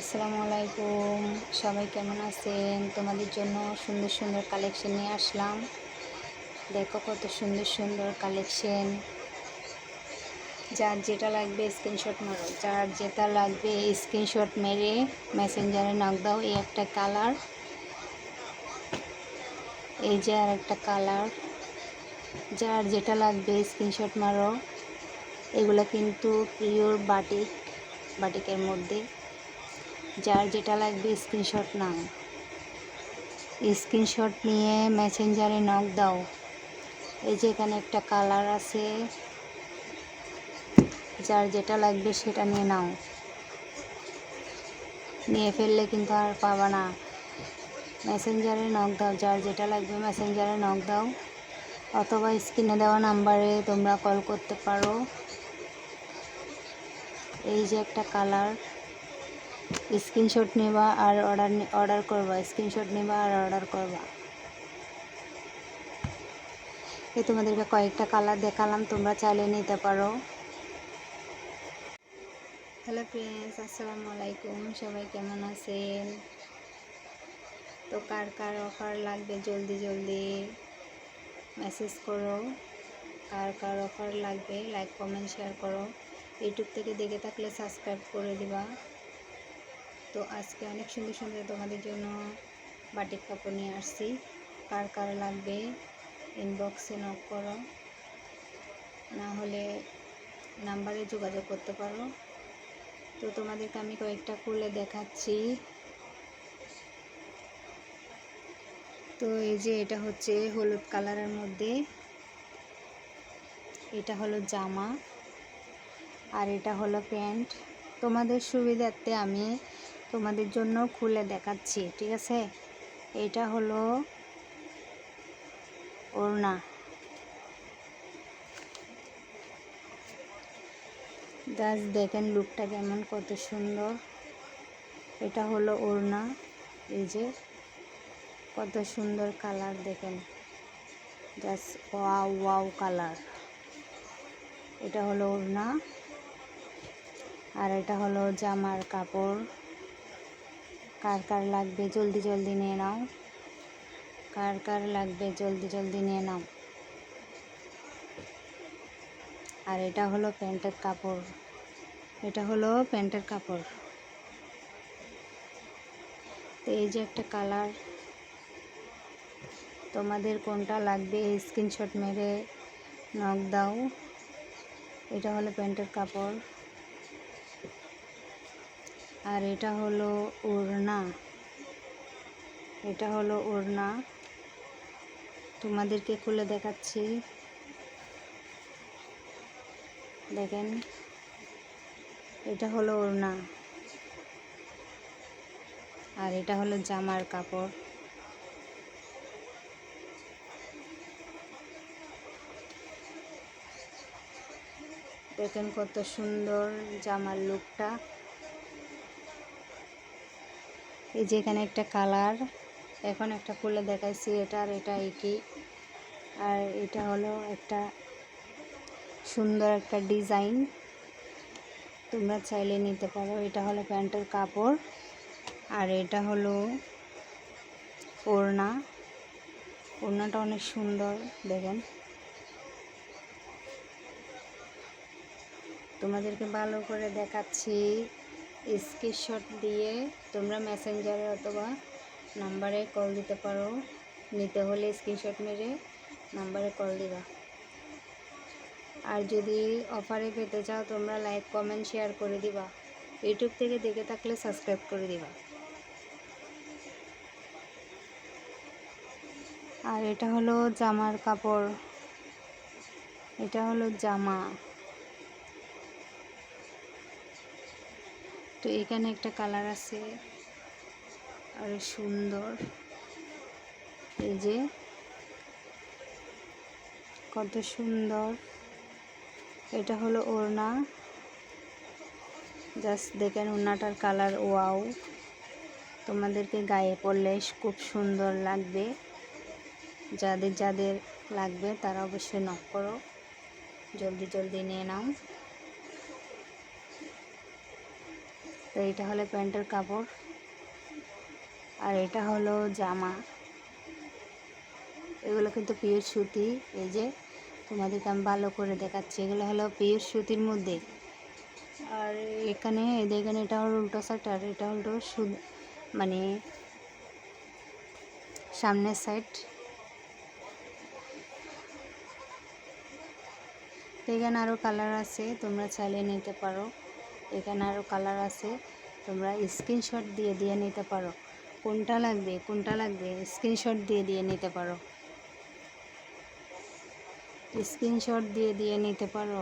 আসসালামু আলাইকুম। সবাই কেমন আছেন? তোমাদের জন্য সুন্দর সুন্দর কালেকশন নিয়ে আসলাম। দেখো কত সুন্দর সুন্দর কালেকশন যার যেটা লাগবে স্ক্রিনশট মারো। যার যেটা লাগবে স্ক্রিনশট মেরে মেসেঞ্জারে নাক দাও, এই একটা কালার এই যে আর একটা কালার যার যেটা লাগবে স্ক্রিনশট মারো। এগুলো কিন্তু পিওর বাটিক বাটিকের মধ্যে। যার যেটা লাগবে স্ক্রিনশট নাও। স্ক্রিনশট নিয়ে মেসেঞ্জারে নক দাও। এই যে এখানে একটা কালার আছে, যার যেটা লাগবে সেটা নিয়ে নাও। নিয়ে ফেললে কিন্তু আর পাবা না। মেসেঞ্জারে নক দাও, যার যেটা লাগবে মেসেঞ্জারে নক দাও। অথবা স্ক্রিনে দেওয়া নাম্বারে তোমরা কল করতে পারো। এই যে একটা কালার স্ক্রিনশট নেবা আর অর্ডার অর্ডার করবা, স্ক্রিনশট নেবা আর অর্ডার করবা। এই তোমাদেরকে কয়েকটা কালার দেখালাম, তোমরা চাইলে নিতে পারো। হ্যালো ফ্রেন্ডস আসসালামু আলাইকুম, সবাই কেমন আছেন? তো কার কার অফার লাগবে জলদি জলদি মেসেজ করো। কার কার অফার লাগবে লাইক কমেন্ট শেয়ার করো। ইউটিউব থেকে দেখে থাকলে সাবস্ক্রাইব করে দিবা। তো আজকে অনেক সুন্দর সুন্দর তোমাদের জন্য বাটিক কাপড় নিয়ে আসছি। কার কার লাগবে ইনবক্সে নক করো। না হলে নাম্বারে যোগাযোগ করতে পারো। তো তোমাদেরকে আমি কয়েকটা খুলে দেখাচ্ছি। তো এই যে এটা হচ্ছে হলুদ কালারের মধ্যে। এটা হলো জামা। আর এটা হলো প্যান্ট। তোমাদের সুবিধার্থে আমি তোমাদের জন্য খুলে দেখাচ্ছি, ঠিক আছে? এটা হলো ওড়না। জাস্ট দেখেন লুকটা কেমন, কত সুন্দর। এটা হলো ওড়না, এই যে কত সুন্দর কালার দেখেন। জাস্ট ওয়াও ওয়াও কালার এটা হলো ওড়না, আর এটা হলো জামার কাপড়। কার কার লাগবে? জলদি জলদি নিয়ে নাও। কার কার লাগবে? জলদি জলদি নিয়ে নাও। আর এটা হলো প্যান্টের কাপড়। এটা হলো প্যান্টের কাপড়। তো এই যে একটা কালার। তোমাদের কোনটা লাগবে? স্ক্রিনশট মেরে নক দাও। এটা হলো প্যান্টের কাপড়। আর এটা হলো ওড়না। এটা হলো ওড়না। তোমাদেরকে খুলে দেখাচ্ছি। দেখেন। এটা হলো ওড়না। আর এটা হলো জামার কাপড়। দেখেন কত সুন্দর জামার লুকটা। এই যে এখানে একটা কালার, এখন একটা খুলে দেখাইছি, এটা আর এটা একই। আর এটা হলো একটা সুন্দর একটা ডিজাইন। তোমরা চাইলে নিতে পারো, এটা হলো প্যান্টের কাপড়, আর এটা হলো ওড়না। ওড়নাটা অনেক সুন্দর, দেখেন। তোমাদেরকে ভালো করে দেখাচ্ছি। স্ক্রিনশট দিয়ে তোমরা মেসেঞ্জারে অথবা নাম্বারে কল দিতে পারো। নিতে হলে স্ক্রিনশট মেরে নাম্বারে কল দিবা। আর যদি অফারে পেতে চাও, তোমরা লাইক, কমেন্ট, শেয়ার করে দিবা। ইউটিউব থেকে দেখে থাকলে সাবস্ক্রাইব করে দিবা। আর এটা হলো জামার কাপড়। এটা হলো জামা। তো এখানে একটা কালার আছে। আর সুন্দর। এই যে। কত সুন্দর। এটা হলো ওড়না। জাস্ট দেখেন ওড়নাটার কালার, ওয়াও। তোমাদেরকে গায়ে পরলে খুব সুন্দর লাগবে। যাদের যাদের লাগবে তারা অবশ্যই নক করো। জলদি জলদি নিয়ে নাও। তো এটা হলো প্যান্টের কাপড়। আর এটা হলো জামা। এগুলো কিন্তু পিওর সুতি। এই যে তোমাদেরকে আমি ভালো করে দেখাচ্ছি। এগুলো হলো পিওর সুতির মধ্যে। আর এখানে দেখেন এটা হলো উল্টো সাইড আর এটা হলো সু মানে সামনের সাইড এখানে আরও কালার আছে, তোমরা চাইলে নিতে পারো। এখানে আরও কালার আছে। তোমরা স্ক্রিনশট দিয়ে দিয়ে নিতে পারো। কোনটা লাগবে কোনটা লাগবে স্ক্রিনশট দিয়ে দিয়ে নিতে পারো। স্ক্রিনশট দিয়ে দিয়ে নিতে পারো।